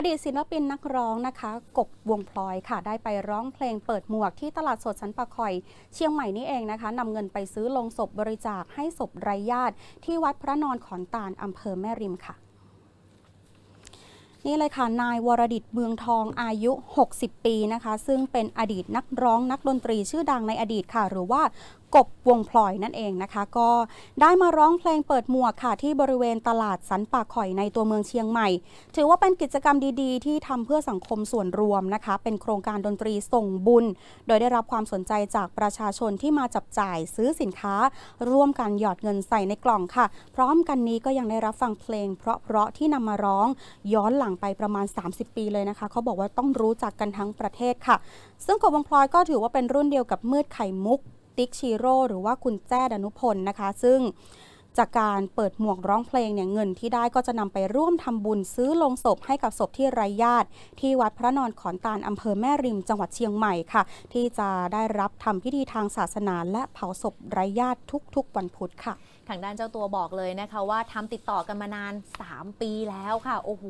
อดีตศิลปินนักร้องนะคะ กบวงพลอยค่ะ ได้ไปร้องเพลงเปิดหมวกที่ตลาดสดสันปะคอย เชียงใหม่นี่เองนะคะนำเงินไปซื้อลงศพบริจาคให้ศพไร้ญาติ ที่วัดพระนอนขอนตาลอำเภอแม่ริมค่ะนี่เลยค่ะ นายวรดิตเมืองทองอายุ 60 ปีนะคะ ซึ่งเป็นอดีตนักร้องนักดนตรีชื่อดังในอดีตค่ะ หรือว่า กบวงพลอยนั่นเองนะคะ ก็ได้มาร้องเพลงเปิดหมวกค่ะ ที่บริเวณตลาดสันป่าข่อยในตัวเมืองเชียงใหม่ ถือว่าเป็นกิจกรรมดีๆ ที่ทำเพื่อสังคมส่วนรวมนะคะ เป็นโครงการดนตรีส่งบุญ โดยได้รับความสนใจจากประชาชนที่มาจับจ่ายซื้อสินค้า ร่วมกันหยอดเงินใส่ในกล่องค่ะ พร้อมกันนี้ก็ยังได้รับฟังเพลง เพราะๆที่นำมาร้องย้อนหลังไปประมาณ 30 ปีเลยนะคะเขาบอกว่าต้องรู้จักกันทั้งประเทศค่ะ ซึ่งกบวงพลอยก็ถือว่าเป็นรุ่นเดียวกับมืดไข่มุก ติ๊กชีโร่หรือว่าคุณแจ้ดนุพลนะคะ ซึ่งจากการเปิดหมวกร้องเพลงเนี่ยเงินที่ได้ก็จะนำไปร่วมทำบุญซื้อลงศพให้กับศพที่ไร้ญาติ ที่วัดพระนอนขอนตาลอำเภอแม่ริมจังหวัดเชียงใหม่ค่ะ ที่จะได้รับทำพิธีทางศาสนา และเผาศพไร้ญาติทุกๆ วันพุธค่ะ ทางด้านเจ้าตัวบอกเลยนะคะว่าทำติดต่อกันมานาน 3 ปีแล้วค่ะ โอ้โห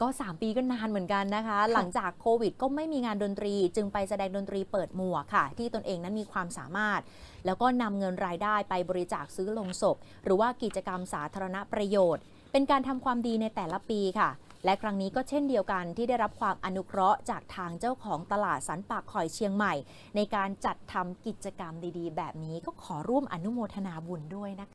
ก็ 3 ปีก็นานเหมือนกันนะคะ หลังจากโควิดก็ไม่มีงานดนตรี จึงไปแสดงดนตรีเปิดหมวกค่ะ ที่ตนเองนั้นมีความสามารถ แล้วก็นำเงินรายได้ไปบริจาคซื้อลงศพ หรือว่ากิจกรรมสาธารณประโยชน์ เป็นการทำความดีในแต่ละปีค่ะ และครั้งนี้ก็เช่นเดียวกันที่ได้รับความอนุเคราะห์จากทางเจ้าของตลาดสันปากคอยเชียงใหม่ ในการจัดทำกิจกรรมดีๆ แบบนี้ก็ขอร่วมอนุโมทนาบุญด้วยนะคะ